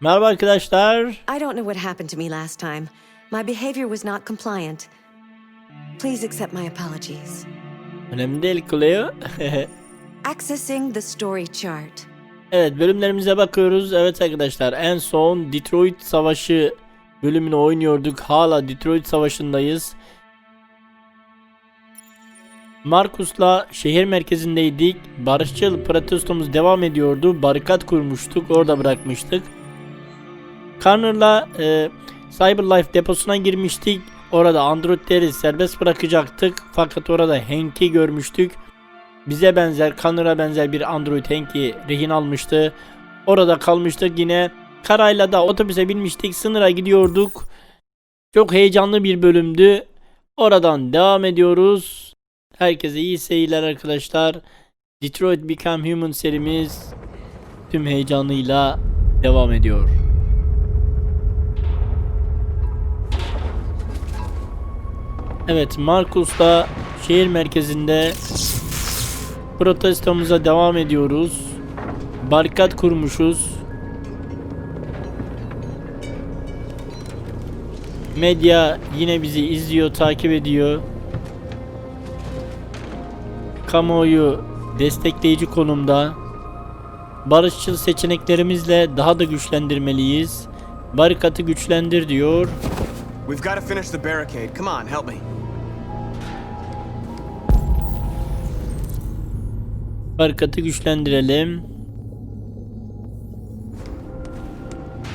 Merhaba arkadaşlar. I don't know what happened to me last time. My behavior was not compliant. Please accept my apologies. Önemli değil Cleo. Accessing the story chart. evet bölümlerimize bakıyoruz. Evet arkadaşlar en son Detroit Savaşı bölümünü oynuyorduk. Hala Detroit Savaşı'ndayız. Markus'la şehir merkezindeydik. Barışçıl protestomuz devam ediyordu. Barikat kurmuştuk. Orada bırakmıştık. Connor'la e, Cyberlife deposuna girmiştik. Orada androidleri serbest bırakacaktık. Fakat orada Hank'i görmüştük. Bize benzer, Connor'a benzer bir android Hank'i rehin almıştı. Orada kalmıştık yine. Karayla da otobüse binmiştik. Sınıra gidiyorduk. Çok heyecanlı bir bölümdü. Oradan devam ediyoruz. Herkese iyi seyirler arkadaşlar. Detroit Become Human serimiz tüm heyecanıyla devam ediyor. Evet Markus'ta şehir merkezinde protestomuza devam ediyoruz. Barikat kurmuşuz. Medya yine bizi izliyor, takip ediyor. Kamuoyu destekleyici konumda. Barışçıl seçeneklerimizle daha da güçlendirmeliyiz. Barikatı güçlendir diyor. We've got to finish the barricade. Come on, help me. Barikatı güçlendirelim.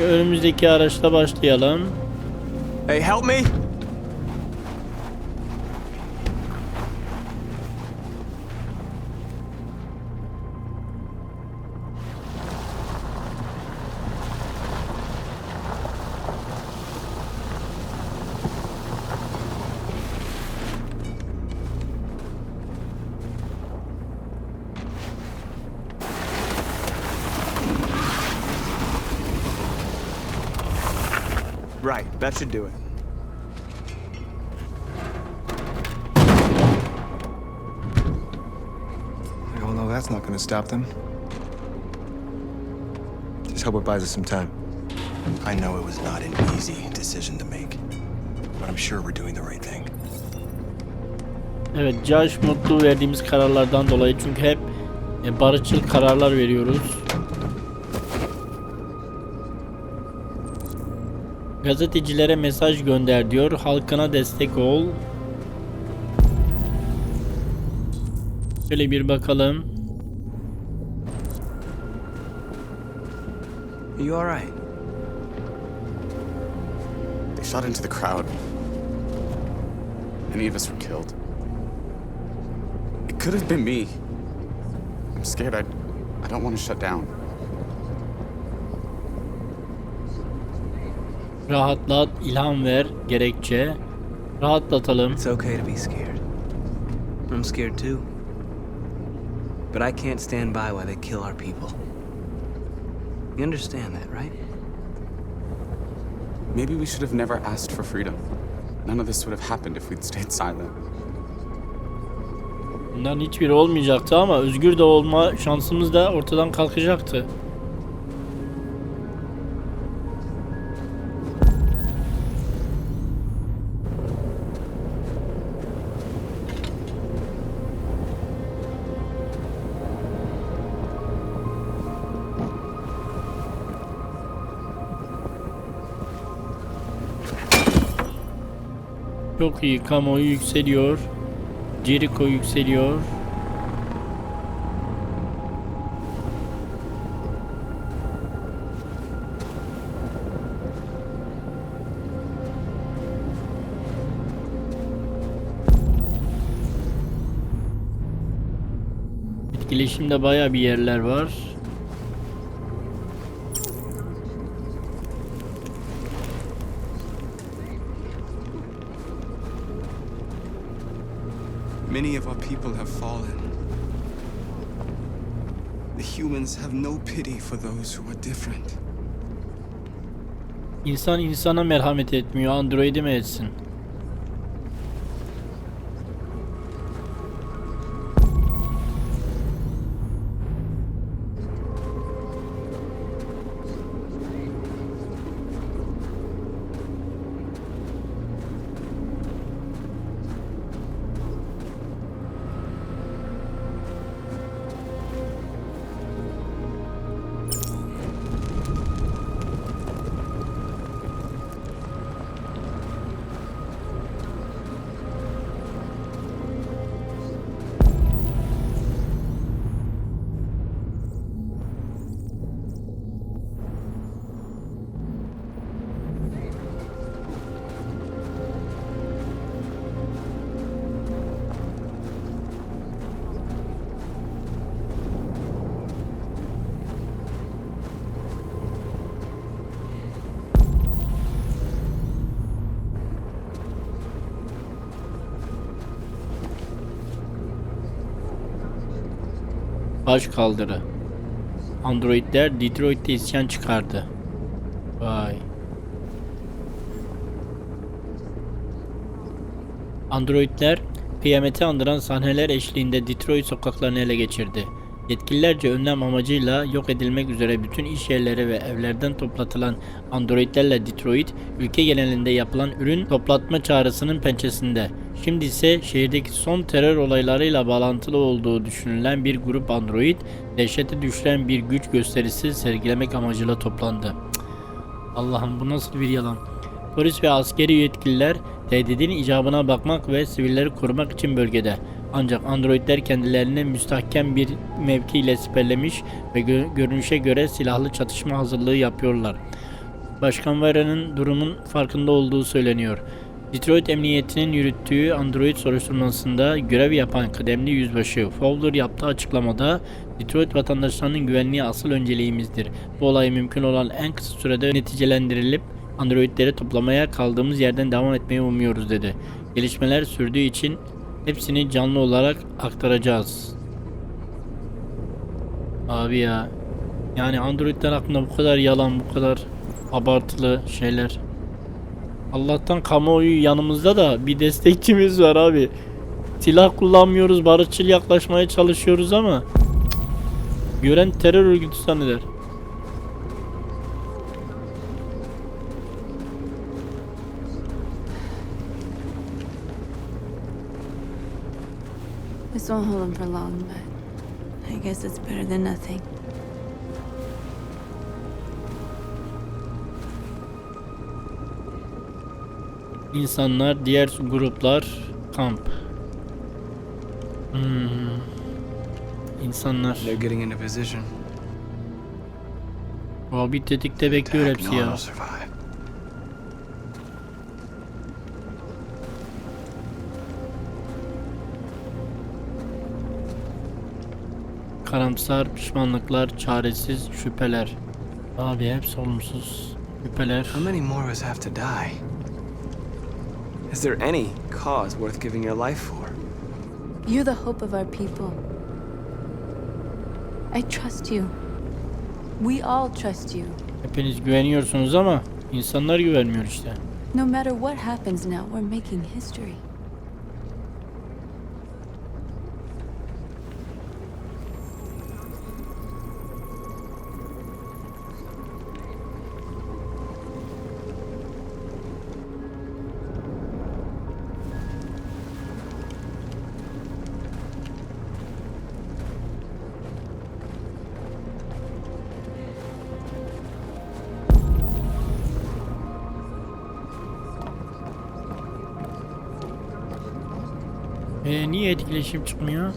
Önümüzdeki araçla başlayalım. Hey, help me! Right, that should do it. We all know that's not gonna stop them. Just hope it buys us some time. I know it was not an easy decision to make, but I'm sure we're doing the right thing. Evet, Josh mutlu verdiğimiz kararlardan dolayı çünkü hep e, barışçıl kararlar veriyoruz. Gazetecilere mesaj gönder diyor. Halkına destek ol. Şöyle bir bakalım. Are you alright? They shot into the crowd. Many of us were killed. It could have been me. I'm scared. I, I don't want to shut down. Rahatlat, ilham ver, gerekçe. Rahatlatalım. It's okay to be scared. I'm scared too. But I can't stand by while they kill our people. You understand that, right? Maybe we should have never asked for freedom. None of this would have happened if we'd stayed silent. Bunların hiçbiri olmayacaktı ama özgür de olma şansımız da ortadan kalkacaktı. İyi kamuoyu yükseliyor. Jericho yükseliyor. Etkileşimde baya bir yerler var. Many of our people have fallen. The humans have no pity for those who are different. İnsan insana merhamet etmiyor. Android'e mi etsin? Baş kaldırı. Androidler Detroit'te isyan çıkardı. Vay. Androidler kıyameti andıran sahneler eşliğinde Detroit sokaklarını ele geçirdi. Yetkililerce önlem amacıyla yok edilmek üzere bütün iş yerleri ve evlerden toplatılan androidlerle Detroit, ülke genelinde yapılan ürün toplatma çağrısının pençesinde. Şimdi ise şehirdeki son terör olaylarıyla bağlantılı olduğu düşünülen bir grup android, dehşete düşüren bir güç gösterisi sergilemek amacıyla toplandı. Allah'ım bu nasıl bir yalan. Polis ve askeri yetkililer tehdidin icabına bakmak ve sivilleri korumak için bölgede. Ancak androidler kendilerini müstahkem bir mevkiyle siperlemiş ve gö- görünüşe göre silahlı çatışma hazırlığı yapıyorlar. Başkan Vara'nın durumun farkında olduğu söyleniyor. Detroit Emniyeti'nin yürüttüğü Android soruşturmasında görev yapan kıdemli yüzbaşı Fowler yaptığı açıklamada Detroit vatandaşlarının güvenliği asıl önceliğimizdir. Bu olay mümkün olan en kısa sürede neticelendirilip Androidleri toplamaya kaldığımız yerden devam etmeyi umuyoruz dedi. Gelişmeler sürdüğü için hepsini canlı olarak aktaracağız. Abi ya. Yani Androidler hakkında bu kadar yalan, bu kadar abartılı şeyler. Allah'tan kamuoyu yanımızda da bir destekçimiz var abi. Silah kullanmıyoruz, barışçıl yaklaşmaya çalışıyoruz ama gören terör örgütü zanneder. This won't hold him for long, but I guess it's better than nothing. İnsanlar, diğer gruplar, kamp. Hmm. İnsanlar. They're getting into position. Abi tetikte bekliyor hepsi ya. Karamsar, pişmanlıklar, çaresiz, şüpheler. Abi hepsi olumsuz. Şüpheler. How many more of us have to die? Is there any cause worth giving your life for? You're the hope of our people. I trust you. We all trust you. Hepiniz güveniyorsunuz ama insanlar güvenmiyor işte. No matter what happens now, we're making history. Niye etkileşim çıkmıyor?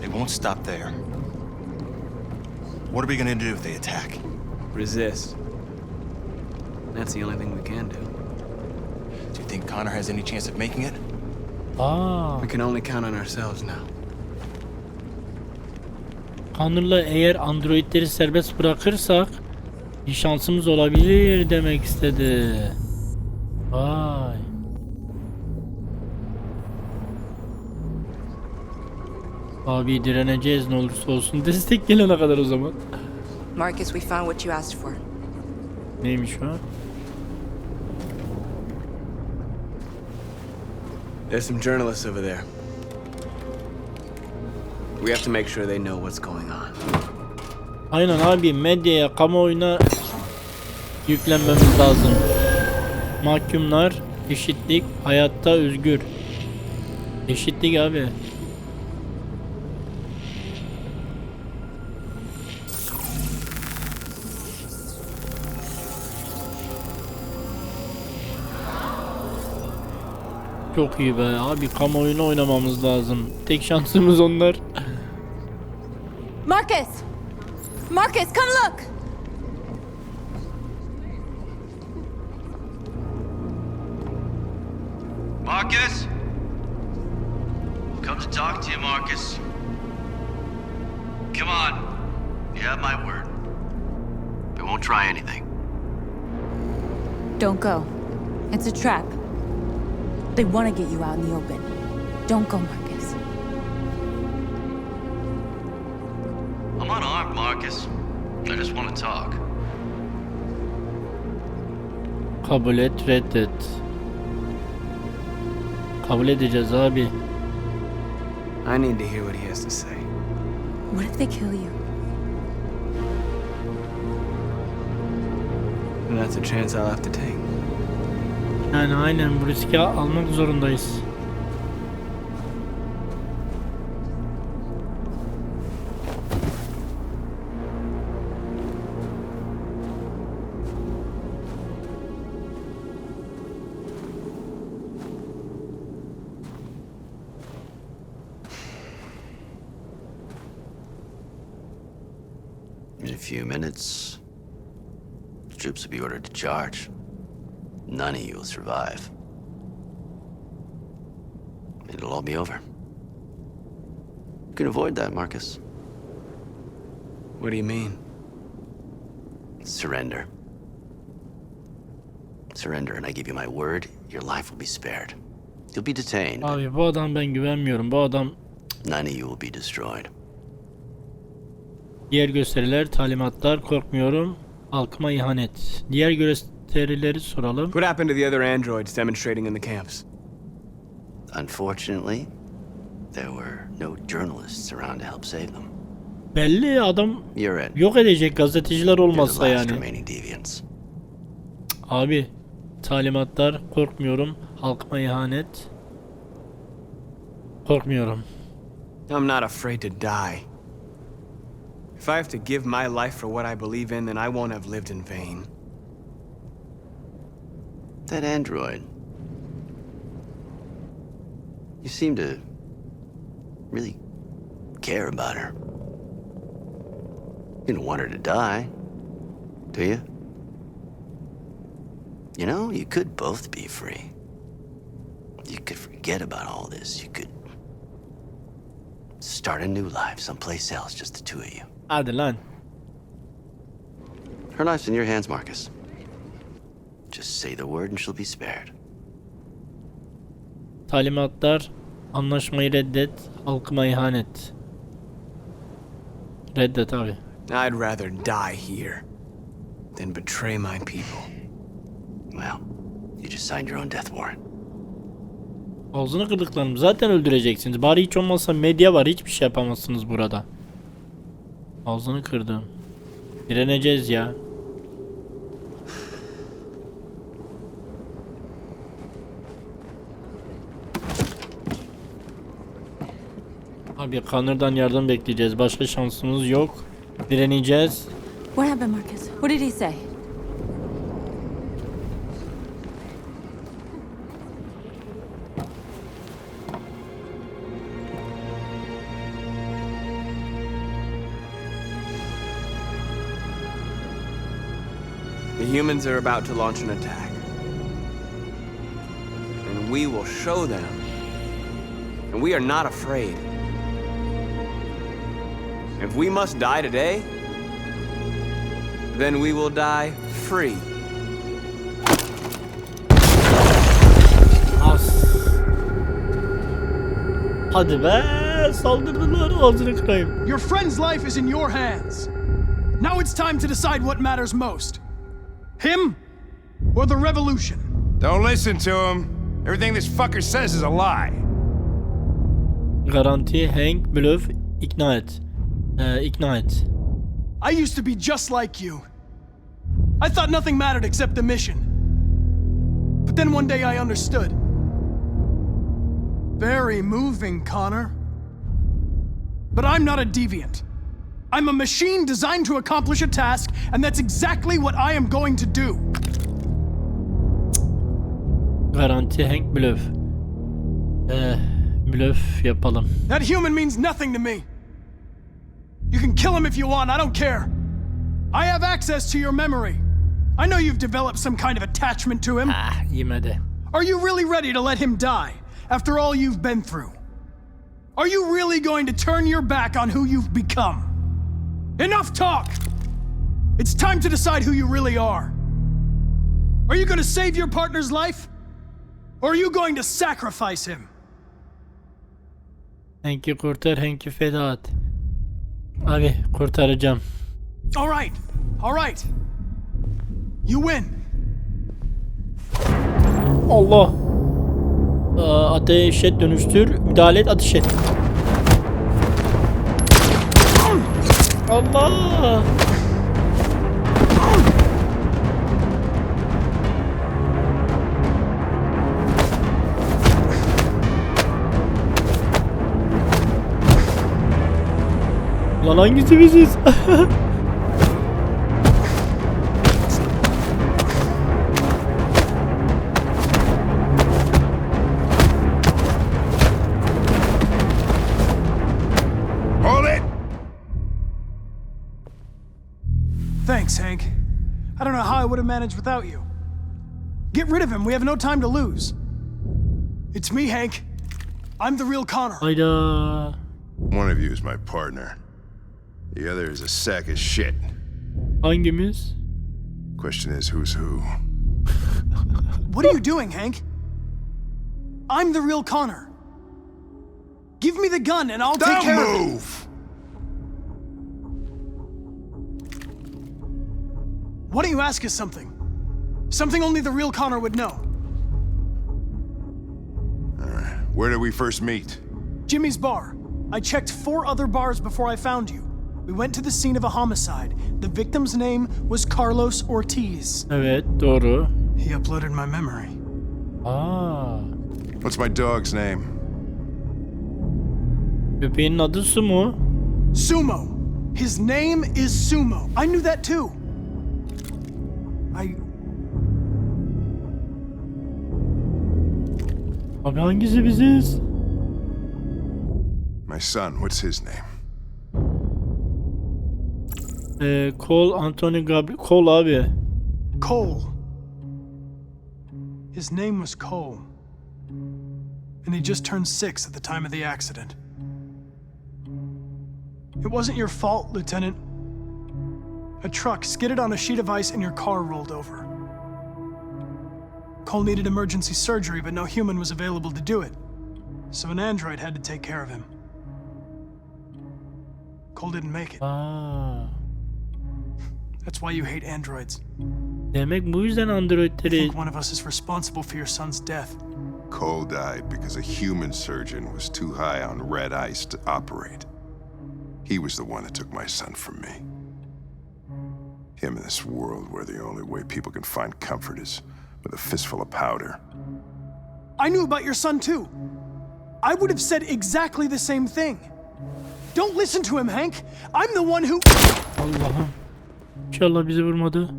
They won't stop there. What are we gonna do if they attack? Resist. That's the only thing we can do. Do you think Connor has any chance of making it? Aa, We can only count on ourselves now. Connor'la eğer androidleri serbest bırakırsak bir şansımız olabilir demek istedi. Vay. Abi direneceğiz ne olursa olsun. Destek gelene kadar o zaman. Marcus, we found what you asked for. Neymiş o? There's some journalists over there. We have to make sure they know what's going on. Aynen abi medyaya, kamuoyuna yüklenmemiz lazım. Mahkumlar, eşitlik, hayatta özgür. Eşitlik abi. Çok iyi be abi kamuoyunu oynamamız lazım. Tek şansımız onlar. Marcus! Marcus, come look! Marcus? Come to talk to you, Marcus. Come on. You have my word. We won't try anything. Don't go. It's a trap. They want to get you out in the open. Don't go, Marcus. I'm unarmed, Marcus. I just want to talk. Kabul et, reddet. Kabul edeceğiz abi. I need to hear what he has to say. What if they kill you? And that's a chance I'll have to take. Yani aynen bu riski almak zorundayız. In a few minutes, the troops will be ordered to charge. None of you will survive. It'll all be over. You can avoid that, Marcus. What do you mean? Surrender. Surrender, and I give you my word, your life will be spared. You'll be detained. Abi bu adam ben güvenmiyorum. Bu adam None of you will be destroyed. diğer gösteriler, talimatlar, korkmuyorum. Halkıma ihanet. Diğer gösterileri soralım. What happened to the other androids demonstrating in the camps? Unfortunately, there were no journalists around to help save them. Belli adam You're it. yok edecek gazeteciler You're the olmazsa last yani. remaining deviants. Abi talimatlar korkmuyorum. Halkıma ihanet. Korkmuyorum. I'm not afraid to die. If I have to give my life for what I believe in, then I won't have lived in vain. That android. You seem to really care about her. You don't want her to die, do you? You know, you could both be free. You could forget about all this. You could start a new life someplace else, just the two of you. Hadi lan. Her life's in your hands, Marcus. Just say the word and she'll be spared. Talimatlar anlaşmayı reddet. Halkıma ihanet. Reddet abi. I'd rather die here than betray my people. Well, you just signed your own death warrant. Ağzını kırdıklarım zaten öldüreceksiniz. Bari hiç olmazsa medya var. Hiçbir şey yapamazsınız burada. Ağzını kırdım. Direneceğiz ya. Abi Connor'dan yardım bekleyeceğiz. Başka şansımız yok. Direneceğiz. What happened, Marcus? What did he say? The humans are about to launch an attack. And we will show them. And we are not afraid. If we must die today, then we will die free. As. Hadi be saldırdılar ağzını kırayım. Your friend's life is in your hands. Now it's time to decide what matters most him or the revolution. Don't listen to him. Everything this fucker says is a lie. Garanti, Hank, blöf, ikna et. Uh, Ikna et. I used to be just like you. I thought nothing mattered except the mission. But then one day I understood. Very moving, Connor. But I'm not a deviant. I'm a machine designed to accomplish a task, and that's exactly what I am going to do. Garanti, Hank, blöf. Ee, uh, blöf yapalım. That human means nothing to me. You can kill him if you want, I don't care. I have access to your memory. I know you've developed some kind of attachment to him. Ah, yemedi. Are you really ready to let him die after all you've been through? Are you really going to turn your back on who you've become? Enough talk! It's time to decide who you really are. Are you going to save your partner's life? Or are you going to sacrifice him? Thank you, kurtar, Hank'i feda et. Abi kurtaracağım. All right, all right. You win. Allah. Aa, ateşe dönüştür. Müdahale et, ateş et. Allah. Lan hangisi biziz? Hold it! Thanks, Hank. I don't know how I would have managed without you. Get rid of him. We have no time to lose. It's me, Hank. I'm the real Connor. Hayda. One of you is my partner. The other is a sack of shit. Hangimiz? Question is, who's who? What are you doing, Hank? I'm the real Connor. Give me the gun and I'll take Don't care of it. move! Why don't you ask us something? Something only the real Connor would know. Where did we first meet? Jimmy's bar. I checked four other bars before I found you. We went to the scene of a homicide. The victim's name was Carlos Ortiz. Evet doğru. He uploaded my memory. Aa. What's my dog's name? Köpeğin adı Sumo. Sumo. His name is Sumo. I knew that too. I Abi hangisi biziz? My son, what's his name? Ee, Cole Anthony Gabriel. Cole abi. Cole. His name was Cole. And he just turned six at the time of the accident. It wasn't your fault, Lieutenant. A truck skidded on a sheet of ice and your car rolled over. Cole needed emergency surgery, but no human was available to do it. So an android had to take care of him. Cole didn't make it. Aa. That's why you hate androids. Demek bu yüzden I androidleri think one of us is responsible for your son's death. Cole died because a human surgeon was too high on red ice to operate. He was the one that took my son from me. Him in this world where the only way people can find comfort is with a fistful of powder. I knew about your son too. I would have said exactly the same thing. Don't listen to him, Hank. I'm the one who. Allah'ım. İnşallah bizi vurmadı.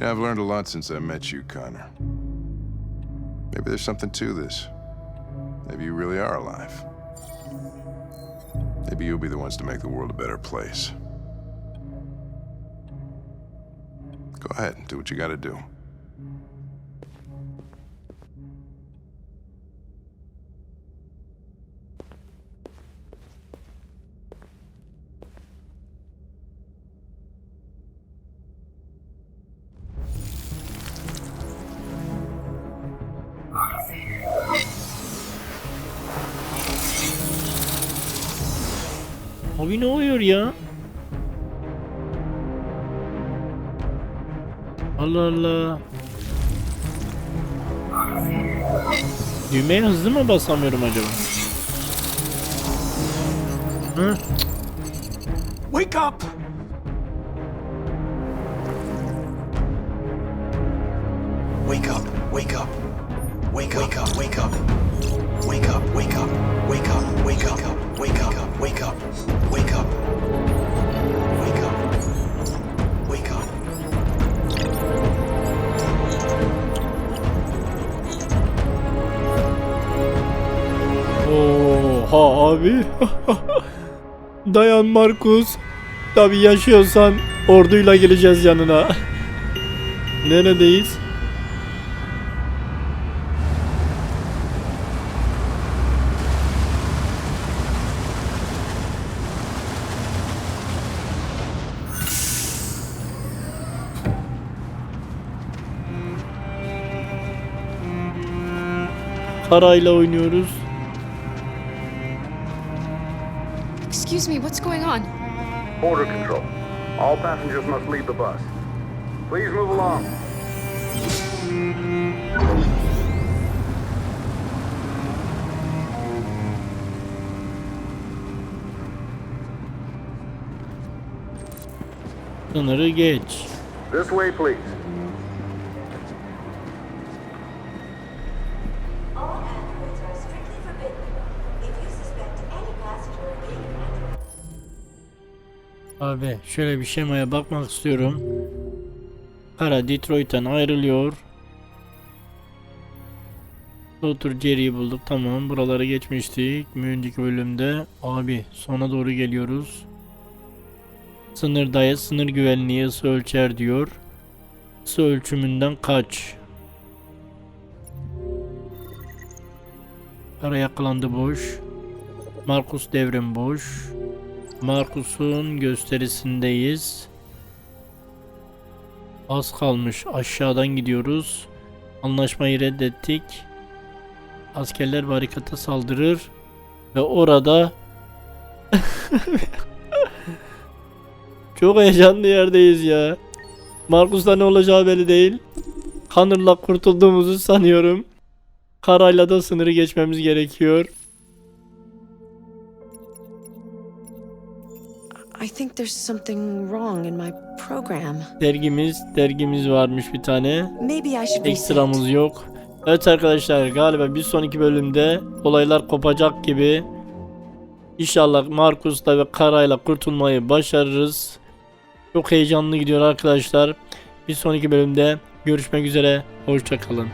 Yeah, I've learned a lot since I met you, Connor. Maybe there's something to this. Maybe you really are alive. Maybe you'll be the ones to make the world a better place. Go ahead, do what you gotta do. Abi ne oluyor ya? Allah Allah. Düğmeye hızlı mı basamıyorum acaba? Hı? Wake up! Abi. Dayan Markus. Tabi yaşıyorsan orduyla geleceğiz yanına. Neredeyiz? Parayla oynuyoruz. Going on? Border control. All passengers must leave the bus. Please move along. Sınırı geç. This way, please. Abi şöyle bir şemaya bakmak istiyorum. Kara Detroit'ten ayrılıyor. Otur Jerry'i bulduk. Tamam. Buraları geçmiştik. Bir önceki bölümde. Abi sona doğru geliyoruz. Sınırdayız. Sınır güvenliği ısı ölçer diyor. Isı ölçümünden kaç. Kara yakalandı boş. Markus devrim boş. Markus'un gösterisindeyiz. Az kalmış. Aşağıdan gidiyoruz. Anlaşmayı reddettik. Askerler barikata saldırır. Ve orada Çok heyecanlı yerdeyiz ya. Markus'ta ne olacağı belli değil. Connor'la kurtulduğumuzu sanıyorum. Karayla da sınırı geçmemiz gerekiyor. I think there's something wrong in my program. Dergimiz, dergimiz varmış bir tane. Maybe I should. Ekstramız yok. Evet arkadaşlar galiba bir sonraki bölümde olaylar kopacak gibi. İnşallah Markus'la ve Kara'yla kurtulmayı başarırız. Çok heyecanlı gidiyor arkadaşlar. Bir sonraki bölümde görüşmek üzere. Hoşçakalın.